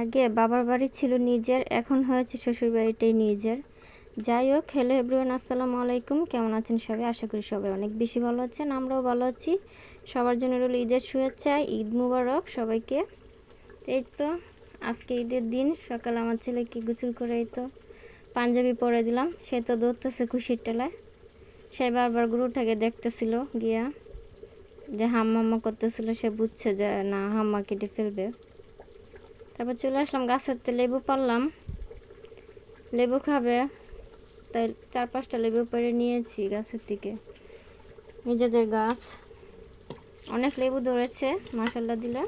আগে বাবার বাড়ি ছিল নিজের, এখন হয়েছে শ্বশুর বাড়িটাই নিজের। যাই হোক হ্যালো এভরিওয়ান আসসালামু আলাইকুম। কেমন আছেন সবাই? আশা করি সবাই অনেক বেশি ভালো আছেন, আমরাও ভালো আছি। সবার জন্য রইল ঈদের শুভেচ্ছা, ঈদ মুবারক সবাইকে। এই তো, আজকে ঈদের দিন, সকালে আমার ছেলেকে গোসল করে, এই তো পাঞ্জাবি পরে দিলাম, সে তো দৌড়তেছে খুশির টেলায় সে বারবার গরুটাকে দেখতেছিল, গিয়া যে হাম্মাম্মা করতেছিল, সে বুঝছে যে না হাম্মা কেটে ফেলবে। তারপর চলে আসলাম গাছের লেবু পারলাম লেবু খাবে, তাই চার পাঁচটা লেবু পেরে নিয়েছি গাছের থেকে নিজেদের গাছ। অনেক লেবু ধরেছে মাসাল্লা দিলে।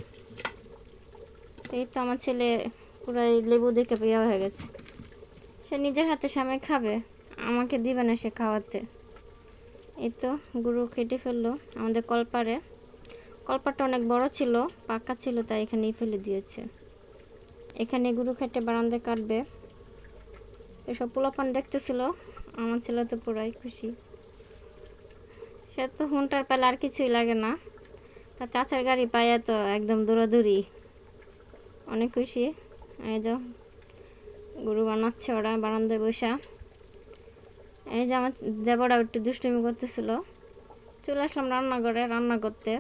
এই তো আমার ছেলে পুরাই লেবু দেখে পেয়া হয়ে গেছে। সে নিজের হাতে সামনে খাবে, আমাকে দিবে না সে খাওয়াতে। এই তো গুরু কেটে ফেলল আমাদের কলপারে কলপারটা অনেক বড় ছিল, পাকা ছিল, তাই এখানেই ফেলে দিয়েছে। এখানে গুরু খেটে বারান্দায় কাটবে। এসব পোলাপান দেখতেছিল, আমার ছেলে তো পুরাই খুশি। সে তো হুনটার পেলে আর কিছুই লাগে না। তার চাচার গাড়ি পাইয়া তো একদম দৌড়াদৌড়ি অনেক খুশি। এই যে গরু বানাচ্ছে ওরা বারান্দায় বসা। এই যে আমার দেবরা একটু দুষ্টুমি করতেছিল। চলে আসলাম রান্নাঘরে রান্না করতে।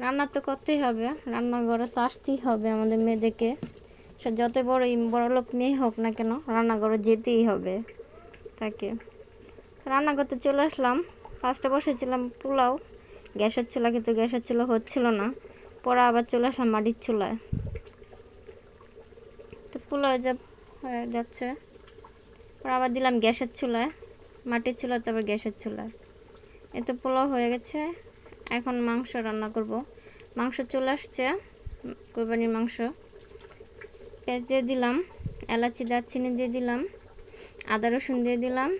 রান্না তো করতেই হবে, রান্নাঘরে তো আসতেই হবে আমাদের মেয়েদেরকে। সে যত বড় বড় লোক হোক না কেন, রান্নাঘরে যেতেই হবে। তাকে। রান্না করতে চলে আসলাম। ফার্স্টে বসেছিলাম পোলাও। গ্যাসের চুলা কিন্তু গ্যাসের চুলা হচ্ছিল না। পরে আবার চলে আসলাম মাটির চুলায়। তো পোলাও যা হয়ে যাচ্ছে। পরে আবার দিলাম গ্যাসের চুলায়। মাটির চুলা তারপর গ্যাসের চুলায়। এ তো পোলাও হয়ে গেছে। এখন মাংস রান্না করব। মাংস চলে আসছে কোরবানির মাংস। পেঁয়াজ দিয়ে দিলাম, এলাচি, দারচিনি দিয়ে দিলাম, আদা, রসুন দিয়ে দিলাম,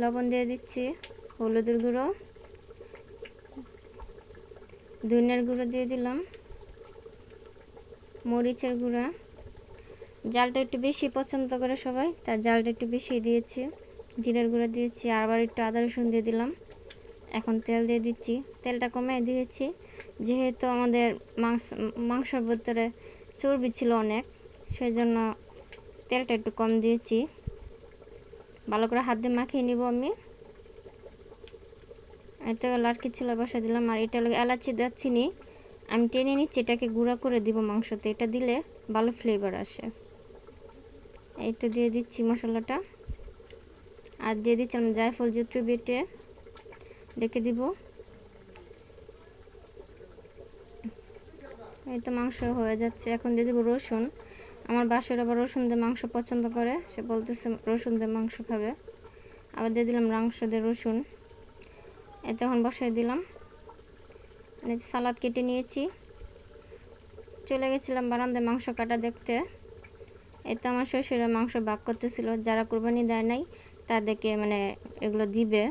লবণ দিয়ে দিচ্ছি, হলুদের গুঁড়ো, ধনিয়ার গুঁড়ো দিয়ে দিলাম, মরিচের গুঁড়া। জালটা একটু বেশি পছন্দ করে সবাই, তার জালটা একটু বেশি দিয়েছি, জিরের গুঁড়ো দিয়েছি আবার একটু আদা, রসুন দিয়ে দিলাম। এখন তেল দিয়ে দিচ্ছি, তেলটা কমে দিয়েছি, যেহেতু আমাদের মাংস, মাংসর ভিতরে চর্বি ছিল অনেক সেই জন্য তেলটা একটু কম দিয়েছি। ভালো করে হাত দিয়ে মাখিয়ে নিব আমি। এতে লাড়কি ছিল বসে দিলাম। আর এটা এলাচি দাচ্ছিনি আমি টেনে নিচ্ছি, এটাকে গুঁড়া করে দিব মাংসতে। এটা দিলে ভালো ফ্লেভার আসে। এই তো দিয়ে দিচ্ছি মশলাটা। আর দিয়ে দিচ্ছিলাম জায়ফল জুত্র বেটে। ডেকে দিব। এই তো মাংস হয়ে যাচ্ছে। এখন দিয়ে দেবো রসুন। আমার বাসের আবার রসুন দিয়ে মাংস পছন্দ করে। সে বলতেছে রসুন দিয়ে মাংস খাবে। আবার দিয়ে দিলাম মাংস দিয়ে রসুন। এ তখন বসাই দিলাম। সালাদ কেটে নিয়েছি। চলে গেছিলাম বারান্দায় মাংস কাটা দেখতে। এই তো আমার শ্বশুরা মাংস ভাগ করতেছিল। যারা কোরবানি দেয় নাই, তাদেরকে মানে এগুলো দিবে।